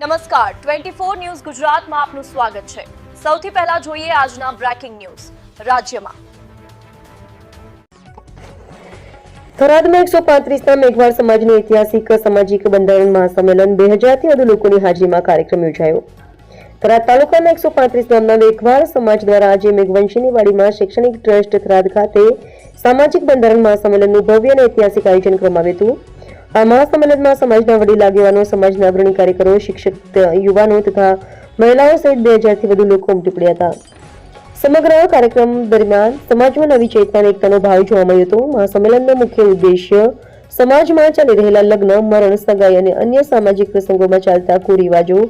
નમસ્કાર. Twenty four news ગુજરાતમાં આપનું સ્વાગત છે. સૌથી પહેલા જોઈએ આજના બ્રેકિંગ ન્યૂઝ. રાજ્યમાં. થરાદમાં એકસો પાંત્રીસના મેઘવાળ સમાજનું ઐતિહાસિક સામાજિક બંધારણ મહાસંમેલન બે હજારથી વધુ લોકોની હાજરીમાં કાર્યક્રમ યોજાયો. થરાદ તાલુકાના એકસો પાંત્રીસ ગામના મેઘવાળ સમાજ દ્વારા આજે મેઘવંશીની વાડીમાં શૈક્ષણિક ટ્રસ્ટ થરાદ ખાતે સામાજિક બંધારણ મહાસંમેલનનું ભવ્ય અને ઐતિહાસિક આયોજન કરવામાં આવ્યું હતું. આ મહાસંમેલનમાં સમાજના વડીલ, આગેવાનો, સમાજના અગ્રણી કાર્યકરો શિક્ષક યુવાનો તથા મહિલાઓ સહિત બે હજારથી વધુ લોકો ઉમટી હતા. સમગ્ર કાર્યક્રમ દરમિયાન સમાજમાં નવી ચેતના અને એકતાનો ભાવ જોવા મળ્યો હતો. મહાસંમેલનનો મુખ્ય ઉદ્દેશ્ય સમાજમાં ચાલી રહેલા લગ્ન, મરણ, સગાઈ અને અન્ય સામાજિક પ્રસંગોમાં ચાલતા કુરિવાજો,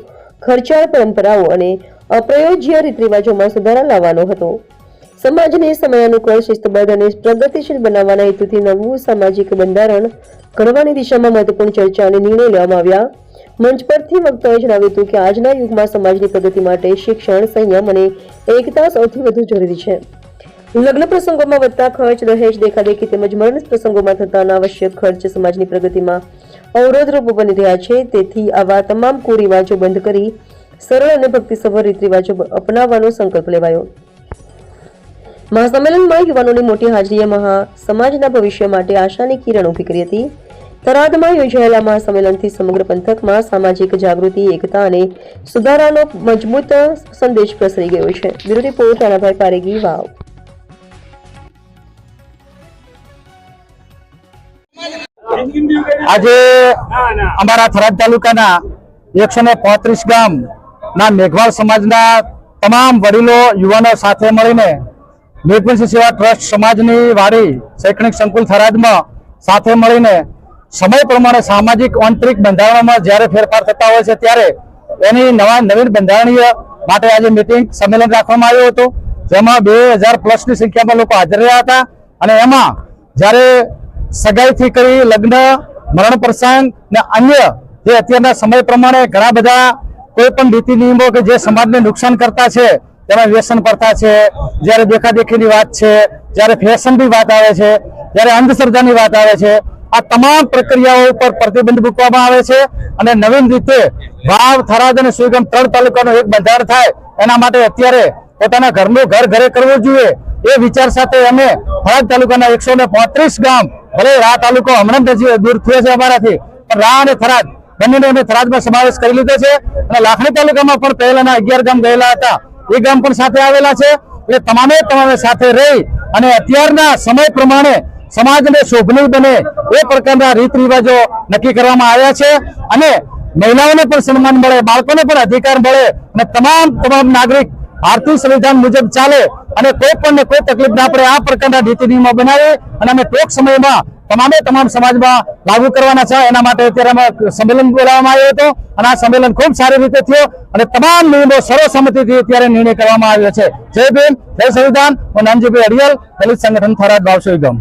ખર્ચાળ પરંપરાઓ અને અપ્રયોજ્ય રીતરિવાજોમાં સુધારા લાવવાનો હતો. સમાજને સમયાનુકૂળ, શિસ્તબદ્ધ અને પ્રગતિશીલ બનાવવાના હેતુથી નવું સામાજિક બંધારણ ઘડવાની દિશામાં મહત્વપૂર્ણ ચર્ચા અને નિર્ણય લેવામાં આવ્યા. મંચ પરથી વક્તાએ જણાવ્યું હતું કે આજના યુગમાં સમાજની પ્રગતિ માટે શિક્ષણ, સંયમ અને એકતા સૌથી વધુ જરૂરી છે. લગ્ન પ્રસંગોમાં વધતા ખર્ચ, દહેજ દેખાદેખી તેમજ મરણ પ્રસંગોમાં થતા અનાવશ્યક ખર્ચ સમાજની પ્રગતિમાં અવરોધરૂપ બની રહ્યા છે. તેથી આવા તમામ કુરિવાજો બંધ કરી સરળ અને ભક્તિસભર રીત રિવાજો અપનાવવાનો સંકલ્પ લેવાયો. મહાસંમેલનમાં યુવાનોની મોટી હાજરીએ સમાજના ભવિષ્ય માટે આશાની કિરણ ઊભી કરી હતી. થરાદમાં યોજાયેલા મહાસંમેલનથી સમગ્ર પંથકમાં સામાજિક જાગૃતિ, એકતા અને સુધારાનો મજબૂત સંદેશ પ્રસરી ગયો છે. Bureau report Ranabhai Paregi, Vav. આજે અમારા થરાદ તાલુકાના એકસો ને પોત્રીસ ગામ ના મેઘવાળ સમાજના તમામ વડીલો, યુવાનો સાથે મળીને મેઘવંશી સેવા ટ્રસ્ટ સમાજની વાડી શૈક્ષણિક સંકુલ થરાદમાં સાથે મળીને સમય પ્રમાણે સામાજિક આંતરિક બંધારણમાં જ્યારે ફેરફાર થતા હોય છે ત્યારે એની નવા નવીન બંધારણીય માટે આજે મિટિંગ સંમેલન રાખવામાં આવ્યું હતું, જેમાં બે હજાર પ્લસની સંખ્યામાં લોકો હાજર રહ્યા હતા અને એમાં જ્યારે સગાઈથી કરી લગ્ન, મરણ પ્રસંગ ને અન્ય જે અત્યારના સમય પ્રમાણે ઘણા બધા કોઈ પણ નીતિ નિયમો કે જે સમાજને નુકસાન કરતા છે તેમાં વ્યસન પડતા છે, જ્યારે દેખાદેખીની વાત છે, જ્યારે ફેશનની વાત આવે છે, જ્યારે અંધશ્રદ્ધાની વાત આવે છે, આ તમામ પ્રક્રિયાઓ ઉપર પ્રતિબંધ મૂકવામાં આવે છે અને નવીન રીતે વાવ, થરાદ અને સુગમ ત્રણ તાલુકાનો એક બંધાર થાય, એના માટે અત્યારે પોતાના ઘરનું ઘર ઘરે કરવું જોઈએ, એ વિચાર સાથે અમે થરાદ તાલુકાના એકસો ગામ, ભલે રા તાલુકો હમણાં નજીક દૂર થયો છે અમારાથી, પણ રા અને થરાદ, બંનેનો અમે થરાદમાં સમાવેશ કરી લીધો છે અને લાખણી તાલુકામાં પણ પહેલાના અગિયાર ગામ ગયેલા હતા. એ ગામ પણ સાથે આવેલા છે એટલે તમામે તમામે સાથે રહી અને અત્યારના સમય પ્રમાણે સમાજને શોભનીય બને એ પ્રકારના રીત રિવાજો નક્કી કરવામાં આવ્યા છે. અને મહિલાઓને પણ સન્માન મળે, બાળકોને પણ અધિકાર મળે અને તમામ તમામ નાગરિક ભારતીય સંવિધાન મુજબ ચાલે અને કોઈ પણ કોઈ તકલીફ ના પડે આ પ્રકારના નીતિ નિયમો બનાવી અને અમે ટૂંક સમયમાં તમામે તમામ સમાજમાં લાગુ કરવાના છે. એના માટે અત્યારે સંમેલન બોલાવવામાં આવ્યો હતો અને આ સંમેલન ખૂબ સારી રીતે થયો અને તમામ નિયમો સર્વસંમતિથી અત્યારે નિર્ણય કરવામાં આવ્યો છે. જય ભીમ, જય સંવિધાન. હું નાનજીભાઈ અડિયલ દલિત સંગઠન થરાદ વાવસોઈ ગામ